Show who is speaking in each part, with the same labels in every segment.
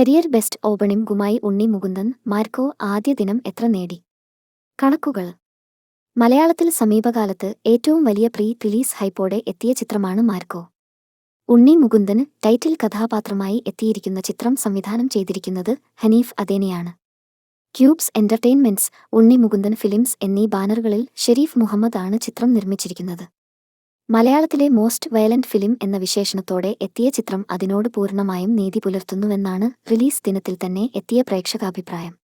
Speaker 1: Career best ഓപ്പണിംഗുമായി Unni Mukundan Marco ആദ്യ ദിനം എത്ര നേടി? കണക്കുകൾ. മലയാളത്തിൽ സമീപകാലത്ത് ഏറ്റവും വലിയ പ്രീ റിലീസ് ഹൈപ്പോടെ എത്തിയ ചിത്രമാണ് മാർക്കോ. ഉണ്ണി മുകുന്ദൻ ടൈറ്റിൽ കഥാപാത്രമായി എത്തിയിരിക്കുന്ന ചിത്രം സംവിധാനം ചെയ്തിരിക്കുന്നത് Haneef അദേനിയാണ്. Cubes entertainments Unni Mukundan films എന്നീ ബാനറുകളിൽ ഷെരീഫ് മുഹമ്മദാണ് ചിത്രം നിർമ്മിച്ചിരിക്കുന്നത്. മലയാളത്തിലെ മോസ്റ്റ് വയലന്റ് ഫിലിം എന്ന വിശേഷണത്തോടെ എത്തിയ ചിത്രം അതിനോട് പൂർണമായും നീതി പുലർത്തുന്നുവെന്നാണ് റിലീസ് ദിനത്തിൽ തന്നെ എത്തിയ പ്രേക്ഷകാഭിപ്രായം.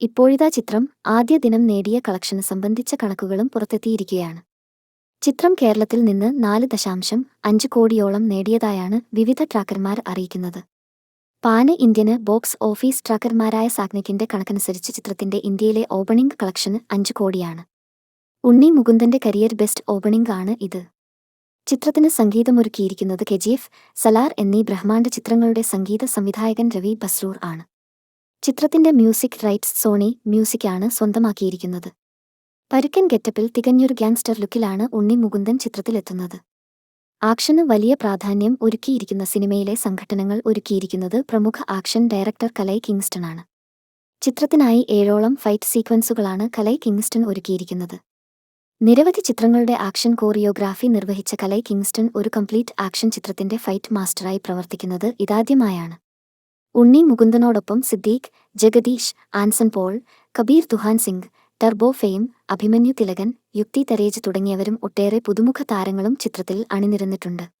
Speaker 1: ഇപ്പോഴിതാ ചിത്രം ആദ്യ ദിനം നേടിയ കളക്ഷന് സംബന്ധിച്ച കണക്കുകളും പുറത്തെത്തിയിരിക്കുകയാണ്. ചിത്രം കേരളത്തിൽ നിന്ന് നാല് ദശാംശം അഞ്ച് കോടിയോളം നേടിയതായാണ് വിവിധ ട്രാക്കർമാർ അറിയിക്കുന്നത്. പാന് ഇന്ത്യന് ബോക്സ് ഓഫീസ് ട്രാക്കർമാരായ സാഗ്നിക്കിന്റെ കണക്കനുസരിച്ച് ചിത്രത്തിന്റെ ഇന്ത്യയിലെ ഓപ്പണിംഗ് കളക്ഷന് അഞ്ച് കോടിയാണ്. ഉണ്ണി മുകുന്ദന്റെ കരിയർ ബെസ്റ്റ് ഓപ്പണിംഗ് ആണ് ഇത്. ചിത്രത്തിന് സംഗീതമൊരുക്കിയിരിക്കുന്നത് കെജിഎഫ് സലാർ എന്നീ ബ്രഹ്മാണ്ഡ ചിത്രങ്ങളുടെ സംഗീത സംവിധായകൻ രവി ബസ്രൂർ ആണ്. ചിത്രത്തിന്റെ മ്യൂസിക് റൈറ്റ്സ് സോണി മ്യൂസിക് ആണ് സ്വന്തമാക്കിയിരിക്കുന്നത്. പരുക്കൻ ഗെറ്റപ്പിൽ തികഞ്ഞൊരു ഗ്യാങ്സ്റ്റർ ലുക്കിലാണ് ഉണ്ണി മുകുന്ദൻ ചിത്രത്തിലെത്തുന്നത്. ആക്ഷന് വലിയ പ്രാധാന്യം ഒരുക്കിയിരിക്കുന്ന സിനിമയിലെ സംഘടനകൾ ഒരുക്കിയിരിക്കുന്നത് പ്രമുഖ ആക്ഷൻ ഡയറക്ടർ കലൈ കിങ്സ്റ്റൺ ആണ് ചിത്രത്തിനായി ഏഴോളം ഫൈറ്റ് സീക്വൻസുകളാണ് കലൈ കിങ്സ്റ്റൺ ഒരുക്കിയിരിക്കുന്നത്. നിരവധി ചിത്രങ്ങളുടെ ആക്ഷൻ കോറിയോഗ്രാഫി നിർവഹിച്ച കലൈ കിങ്സ്റ്റൺ ഒരു കംപ്ലീറ്റ് ആക്ഷൻ ചിത്രത്തിന്റെ ഫൈറ്റ് മാസ്റ്ററായി പ്രവർത്തിക്കുന്നത് ഇതാദ്യമായാണ്. ഉണ്ണി മുകുന്ദനോടൊപ്പം Siddique Jagadish Anson Paul Kabir Duhan Singh turbo fame Abhimanyu Thilakan Yukti Thareja തുടങ്ങിയവരും ഒട്ടേറെ പുതുമുഖ താരങ്ങളും ചിത്രത്തിൽ അണിനിരന്നിട്ടുണ്ട്.